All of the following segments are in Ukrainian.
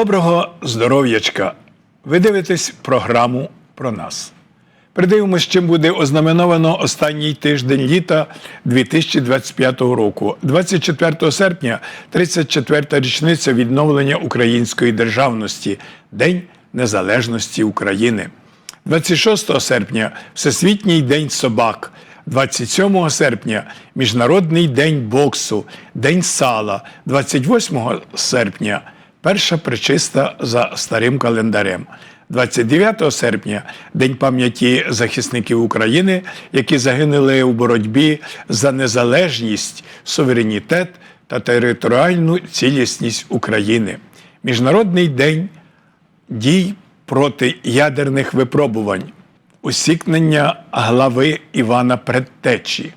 Доброго здоров'ячка! Ви дивитесь програму про нас. Придивимось, чим буде ознаменовано останній тиждень літа 2025 року. 24 серпня 34-та річниця відновлення української державності, День Незалежності України. 26 серпня Всесвітній день собак. 27 серпня Міжнародний день боксу, День сала, 28 серпня перша причиста за старим календарем. 29 серпня День пам'яті захисників України, які загинули у боротьбі за незалежність, суверенітет та територіальну цілісність України. Міжнародний день дій проти ядерних випробувань, усікнення глави Івана Предтечі.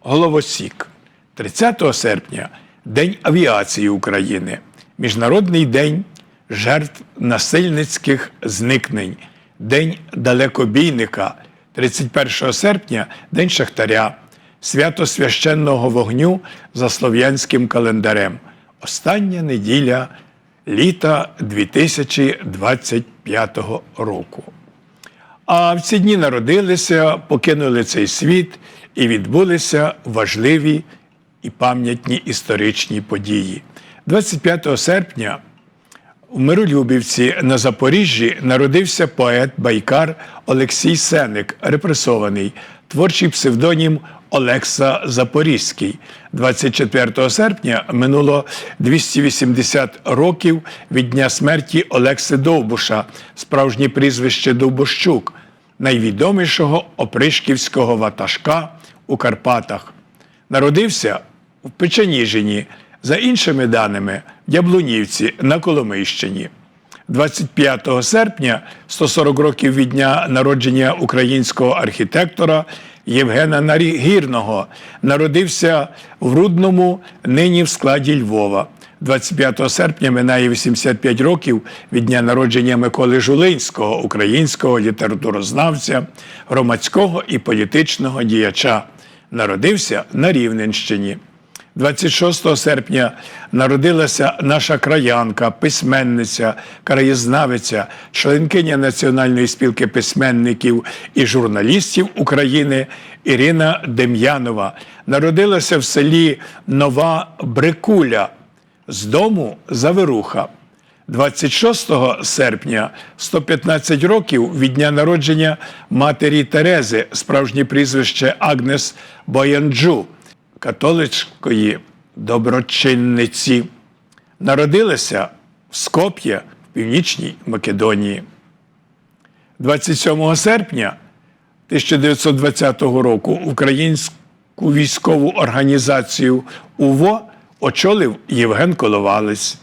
Головосік. 30 серпня День авіації України, Міжнародний день жертв насильницьких зникнень, День далекобійника, 31 серпня День Шахтаря, свято священного вогню за слов'янським календарем. Остання неділя літа 2025 року. А в ці дні народилися, покинули цей світ і відбулися важливі і пам'ятні історичні події. 25 серпня в Миролюбівці на Запоріжжі народився поет байкар Олексій Сеник, репресований, творчий псевдонім Олекса Запорізький. 24 серпня минуло 280 років від дня смерті Олекси Довбуша, справжнє прізвище Довбощук, найвідомішого опришківського ватажка у Карпатах. Народився в Печеніжині, за іншими даними, в Яблунівці на Коломийщині. 25 серпня, 140 років від дня народження українського архітектора Євгена Нарігірного, народився в Рудному, нині в складі Львова. 25 серпня минає 85 років від дня народження Миколи Жулинського, українського літературознавця, громадського і політичного діяча. Народився на Рівненщині. 26 серпня народилася наша краянка, письменниця, краєзнавиця, членкиня Національної спілки письменників і журналістів України Ірина Дем'янова. Народилася в селі Нова Брикуля з дому Заверуха. 26 серпня 115 років від дня народження матері Терези, справжнє прізвище Агнес Боянджу, католицької доброчинниці. Народилася в Скоп'є в Північній Македонії. 27 серпня 1920 року українську військову організацію УВО очолив Євген Коловалець.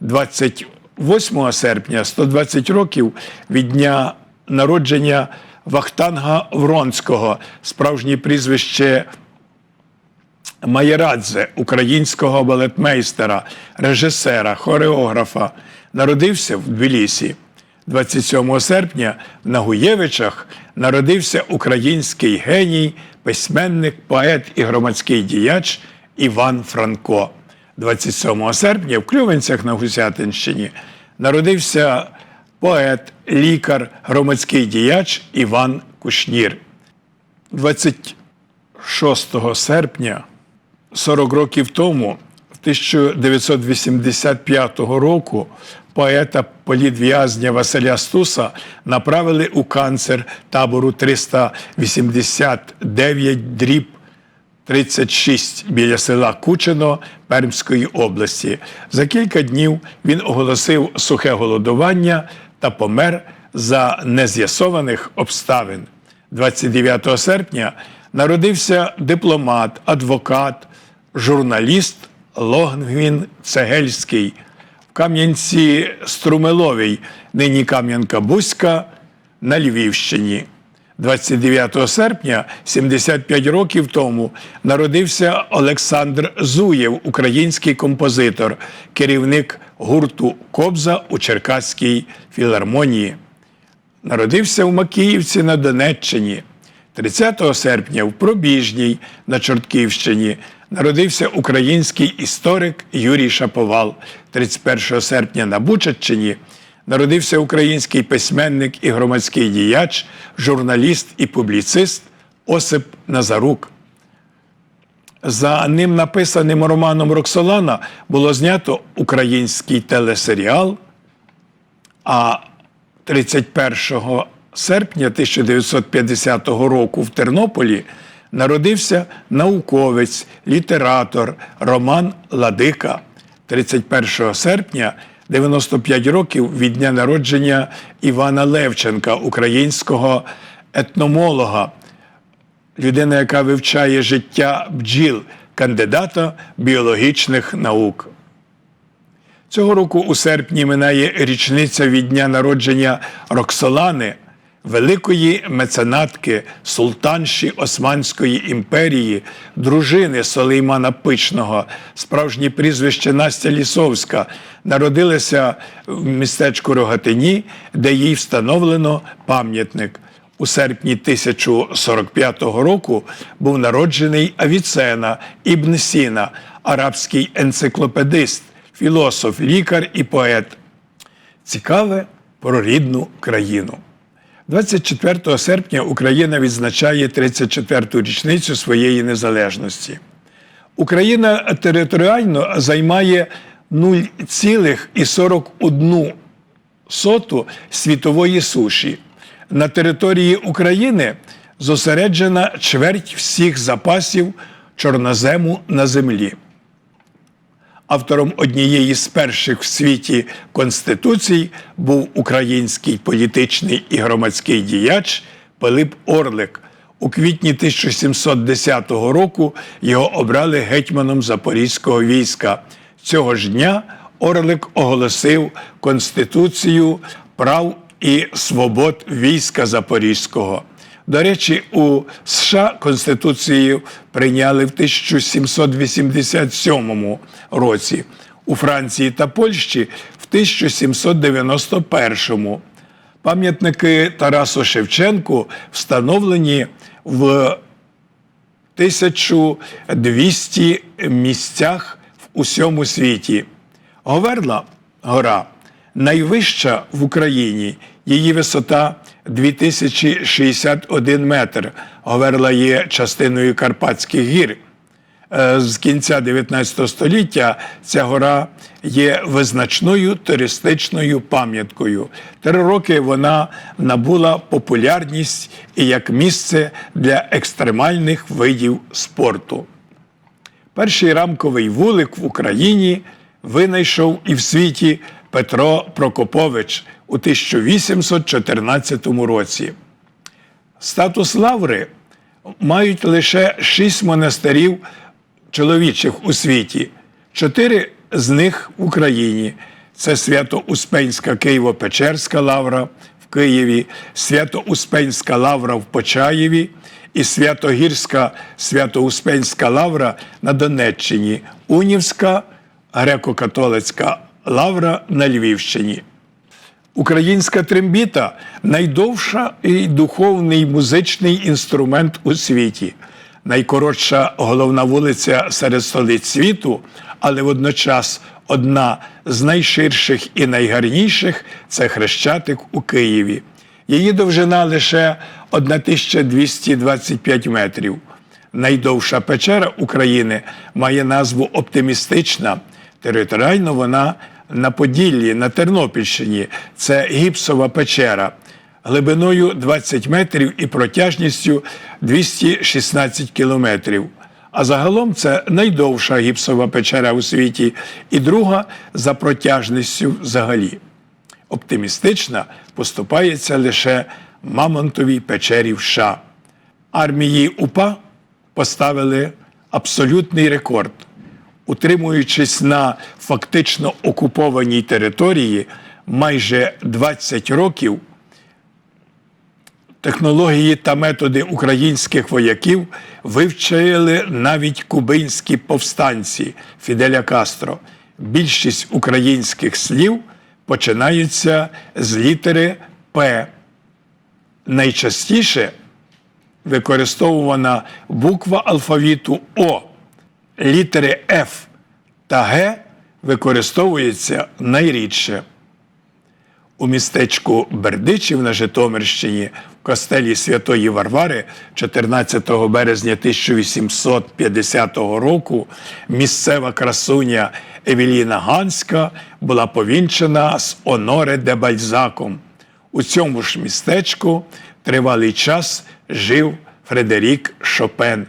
28 серпня 120 років від дня народження Вахтанга Вронського, справжнє прізвище Маєрадзе, українського балетмейстера, режисера, хореографа, народився в Тбілісі. 27 серпня в Нагуєвичах народився український геній, письменник, поет і громадський діяч Іван Франко. 27 серпня в Клювенцях на Гусятинщині народився поет, лікар, громадський діяч Іван Кушнір. 26 серпня 40 років тому, 1985 року, поета політв'язня Василя Стуса направили у канцер табору 389 дріб 36 біля села Кучино Пермської області. За кілька днів він оголосив сухе голодування та помер за нез'ясованих обставин. 29 серпня народився дипломат, адвокат, журналіст Логвін Цегельський в Кам'янці Струмеловій, нині Кам'янка-Бузька на Львівщині. 29 серпня, 75 років тому, народився Олександр Зуєв, український композитор, керівник гурту Кобза у Черкаській філармонії. Народився в Макіївці на Донеччині. 30 серпня в Пробіжній на Чортківщині народився український історик Юрій Шаповал. 31 серпня на Бучаччині народився український письменник і громадський діяч, журналіст і публіцист Осип Назарук. За ним написаним романом Роксолана було знято український телесеріал. А 31 серпня 1950 року в Тернополі народився науковець, літератор Роман Ладика. 31 серпня 95 років від дня народження Івана Левченка, українського етномолога, людина, яка вивчає життя бджіл, кандидата біологічних наук. Цього року у серпні минає річниця від дня народження Роксолани, великої меценатки, султанші Османської імперії, дружини Солеймана Пичного, справжнє прізвище Настя Лісовська, народилася в містечку Рогатині, де їй встановлено пам'ятник. У серпні 1045 року був народжений Авіцена Ібн Сіна, арабський енциклопедист, філософ, лікар і поет. Цікаве про рідну країну. 24 серпня Україна відзначає 34-ту річницю своєї незалежності. Україна територіально займає 0,41 соту світової суші. На території України зосереджена чверть всіх запасів чорнозему на землі. Автором однієї з перших в світі конституцій був український політичний і громадський діяч Пилип Орлик. У квітні 1710 року його обрали гетьманом Запорізького війська. Цього ж дня Орлик оголосив Конституцію прав і свобод війська Запорізького. До речі, у США Конституцію прийняли в 1787 році, у Франції та Польщі в 1791. Пам'ятники Тарасу Шевченку встановлені в 1200 місцях в усьому світі. Говерла гора найвища в Україні. Її висота 2061 метр. Говерла є частиною Карпатських гір. Е, З кінця 19 століття ця гора є визначною туристичною пам'яткою. Три роки вона набула популярність і як місце для екстремальних видів спорту. Перший рамковий вулик в Україні винайшов і в світі Петро Прокопович у 1814 році. Статус лаври мають лише шість монастирів чоловічих у світі, чотири з них в Україні. Це Свято-Успенська Києво-Печерська лавра в Києві, Свято-Успенська лавра в Почаєві і Святогірська Свято-Успенська лавра на Донеччині, Унівська греко-католицька лавра на Львівщині. Українська трембіта найдовша і духовний музичний інструмент у світі, найкоротша головна вулиця серед столиць світу, але водночас одна з найширших і найгарніших це Хрещатик у Києві. Її довжина лише 1225 метрів. Найдовша печера України має назву Оптимістична. Територіально вона на Поділлі, на Тернопільщині. Це гіпсова печера глибиною 20 метрів і протяжністю 216 кілометрів. А загалом це найдовша гіпсова печера у світі і друга за протяжністю взагалі. Оптимістична поступається лише Мамонтовій печері в США. Армії УПА поставили абсолютний рекорд утримуючись на фактично окупованій території майже 20 років, технології та методи українських вояків вивчили навіть кубинські повстанці Фіделя Кастро. Більшість українських слів починаються з літери П. Найчастіше використовувана буква алфавіту О Літери F та Г використовуються найрідше. У містечку Бердичів на Житомирщині в костелі Святої Варвари 14 березня 1850 року місцева красуня Евеліна Ганська була повінчена з Оноре де Бальзаком. У цьому ж містечку тривалий час жив Фредерік Шопен,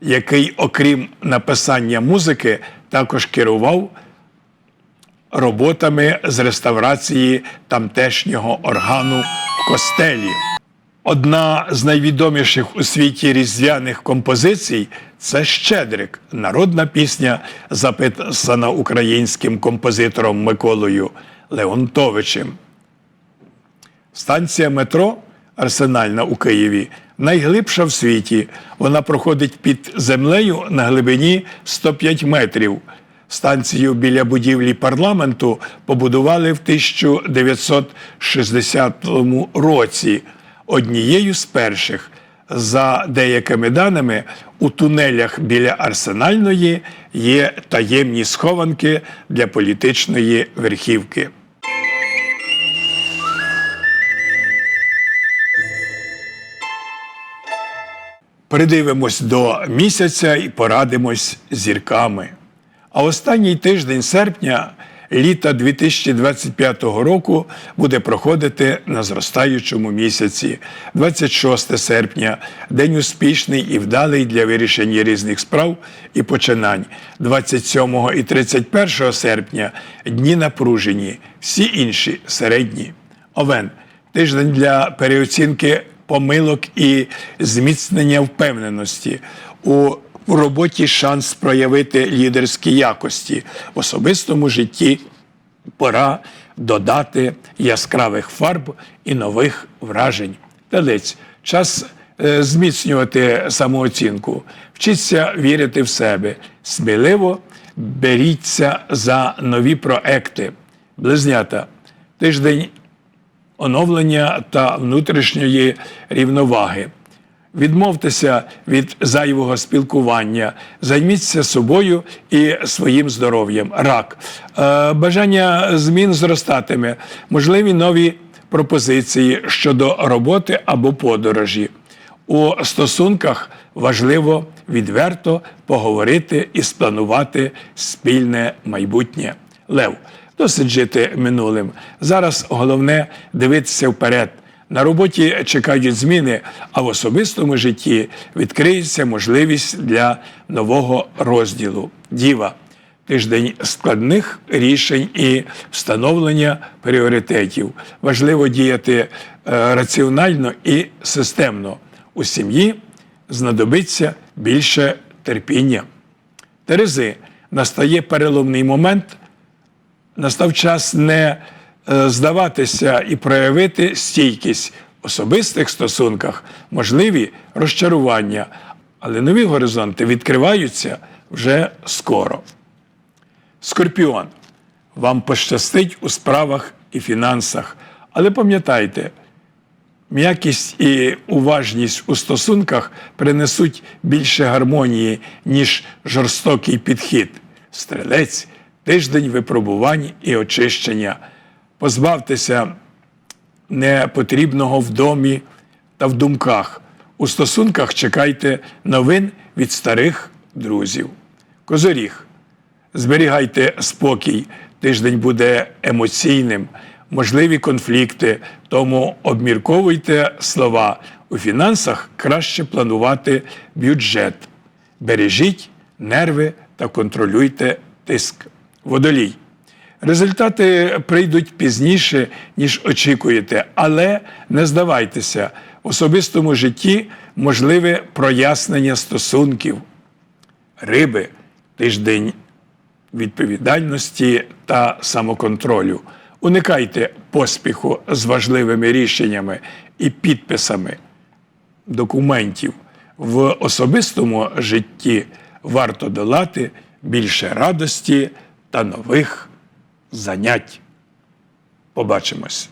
який, окрім написання музики, також керував роботами з реставрації тамтешнього органу в костелі. Одна з найвідоміших у світі різдвяних композицій це Щедрик, народна пісня, записана українським композитором Миколою Леонтовичем. Станція метро Арсенальна у Києві найглибша в світі. Вона проходить під землею на глибині 105 метрів. Станцію біля будівлі парламенту побудували в 1960 році. Однією з перших, за деякими даними, у тунелях біля Арсенальної є таємні схованки для політичної верхівки. Придивимось до місяця і порадимось зірками. А останній тиждень серпня літа 2025 року буде проходити на зростаючому місяці. 26 серпня день успішний і вдалий для вирішення різних справ і починань. 27 і 31 серпня дні напружені, всі інші середні. Овен тиждень для переоцінки помилок і зміцнення впевненості. У роботі шанс проявити лідерські якості в особистому житті. Пора додати яскравих фарб і нових вражень. Телець час е, зміцнювати самооцінку, вчіться вірити в себе, сміливо беріться за нові проекти. Близнята, тиждень оновлення та внутрішньої рівноваги. Відмовтеся від зайвого спілкування, займіться собою і своїм здоров'ям. Рак. Е, Бажання змін зростатиме, можливі нові пропозиції щодо роботи або подорожі. У стосунках важливо відверто поговорити і спланувати спільне майбутнє. Лев, досить жити минулим. Зараз головне дивитися вперед. На роботі чекають зміни, а в особистому житті відкриється можливість для нового розділу. Діва. Тиждень складних рішень і встановлення пріоритетів. Важливо діяти е, раціонально і системно. У сім'ї знадобиться більше терпіння. Терези настає переломний момент. Настав час не Е, здаватися і проявити стійкість в особистих стосунках, можливі розчарування, але нові горизонти відкриваються вже скоро. Скорпіон. Вам пощастить у справах і фінансах, але пам'ятайте, м'якість і уважність у стосунках принесуть більше гармонії, ніж жорстокий підхід. Стрелець тиждень випробувань і очищення позбавтеся непотрібного в домі та в думках. У стосунках чекайте новин від старих друзів. Козоріг. Зберігайте спокій, тиждень буде емоційним, можливі конфлікти, тому обмірковуйте слова. У фінансах краще планувати бюджет. Бережіть нерви та контролюйте тиск. Водолій. Результати прийдуть пізніше, ніж очікуєте, але не здавайтеся, в особистому житті можливе прояснення стосунків, риби, тиждень відповідальності та самоконтролю. Уникайте поспіху з важливими рішеннями і підписами документів. В особистому житті варто долати більше радості та нових занять. Побачимось.